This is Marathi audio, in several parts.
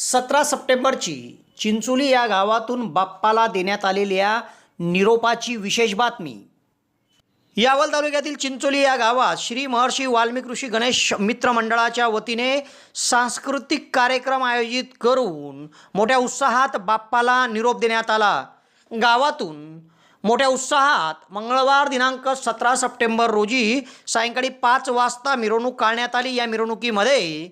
सतरा सप्टेंबरची चिंचोली या गावातून बाप्पाला देण्यात आलेल्या निरोपाची विशेष बातमी. यावल तालुक्यातील चिंचोली या गावात श्री महर्षी वाल्मिक ऋषी गणेश मित्र मंडळाच्या वतीने सांस्कृतिक कार्यक्रम आयोजित करून मोठ्या उत्साहात बाप्पाला निरोप देण्यात आला. गावातून मोठ्या उत्साहात मंगळवार दिनांक सतरा सप्टेंबर रोजी सायंकाळी पाच वाजता मिरवणूक काढण्यात आली. या मिरवणुकीमध्ये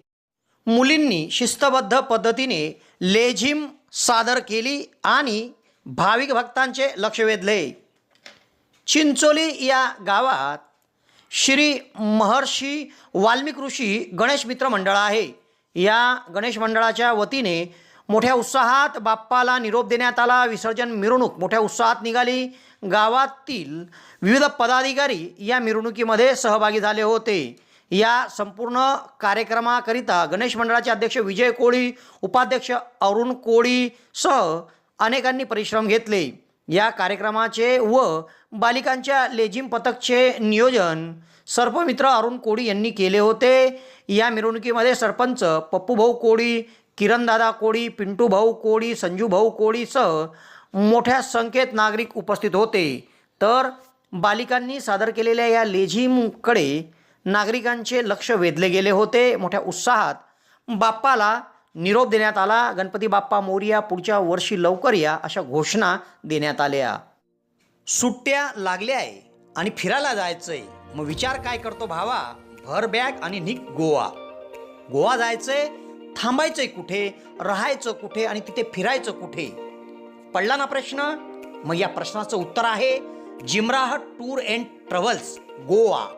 मुलींनी शिस्तबद्ध पद्धतीने लेझिम सादर केली आणि भाविक भक्तांचे लक्ष वेधले. चिंचोली या गावात श्री महर्षी वाल्मिक ऋषी गणेश मित्र मंडळ आहे. या गणेश मंडळाच्या वतीने मोठ्या उत्साहात बाप्पाला निरोप देण्यात आला. विसर्जन मिरवणूक मोठ्या उत्साहात निघाली. गावातील विविध पदाधिकारी या मिरवणुकीमध्ये सहभागी झाले होते. या संपूर्ण कार्यक्रमाकरिता गणेश मंडळाचे अध्यक्ष विजय कोळी उपाध्यक्ष अरुण कोळी सह अनेकांनी परिश्रम घेतले. या कार्यक्रमाचे व बालिकांच्या लेझिम पथकचे नियोजन सर्पमित्र अरुण कोळी यांनी केले होते. या मिरवणुकीमध्ये सरपंच पप्पूभाऊ कोळी किरणदादा कोळी पिंटूभाऊ कोळी संजूभाऊ कोळीसह मोठ्या संख्येत नागरिक उपस्थित होते. तर बालिकांनी सादर केलेल्या या लेझिमकडे नागरिकांचे लक्ष वेधले गेले होते. मोठ्या उत्साहात बाप्पाला निरोप देण्यात आला. गणपती बाप्पा मोरिया पुढच्या वर्षी लवकर या अशा घोषणा देण्यात आल्या. सुट्ट्या लागल्या आहे आणि फिरायला जायचंय. मग विचार काय करतो भावा? भर बॅग आणि निघ गोवा. गोवा जायचंय थांबायचंय कुठे? राहायचं कुठे आणि तिथे फिरायचं कुठे? पडला ना प्रश्न? मग या प्रश्नाचं उत्तर आहे जिमराह tour and travels Goa.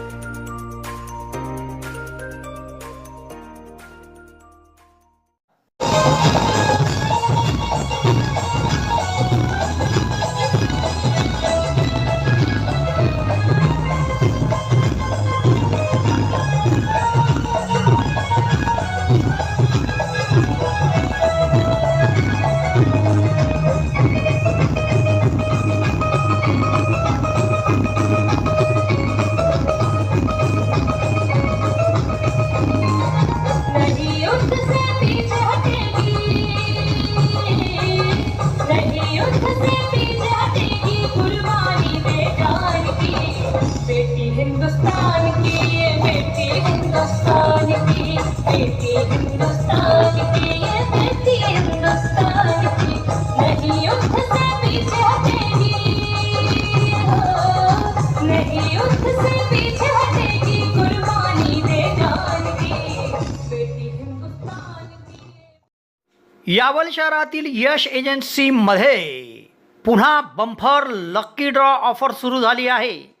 Hindustan की ये बेटी, हिंदुस्तान की बेटी, हिंदुस्तान की ये बेटी, हिंदुस्तान की नहीं उससे पीछे हटेगी। नहीं उससे पीछे हटेगी कुर्बानी दे जान की। बेटी हिंदुस्तान की यावल शहरातील यश एजन्सीमध्ये पुन्हा बंफर लक्की ड्रॉ ऑफ़र सुरू झाली आहे.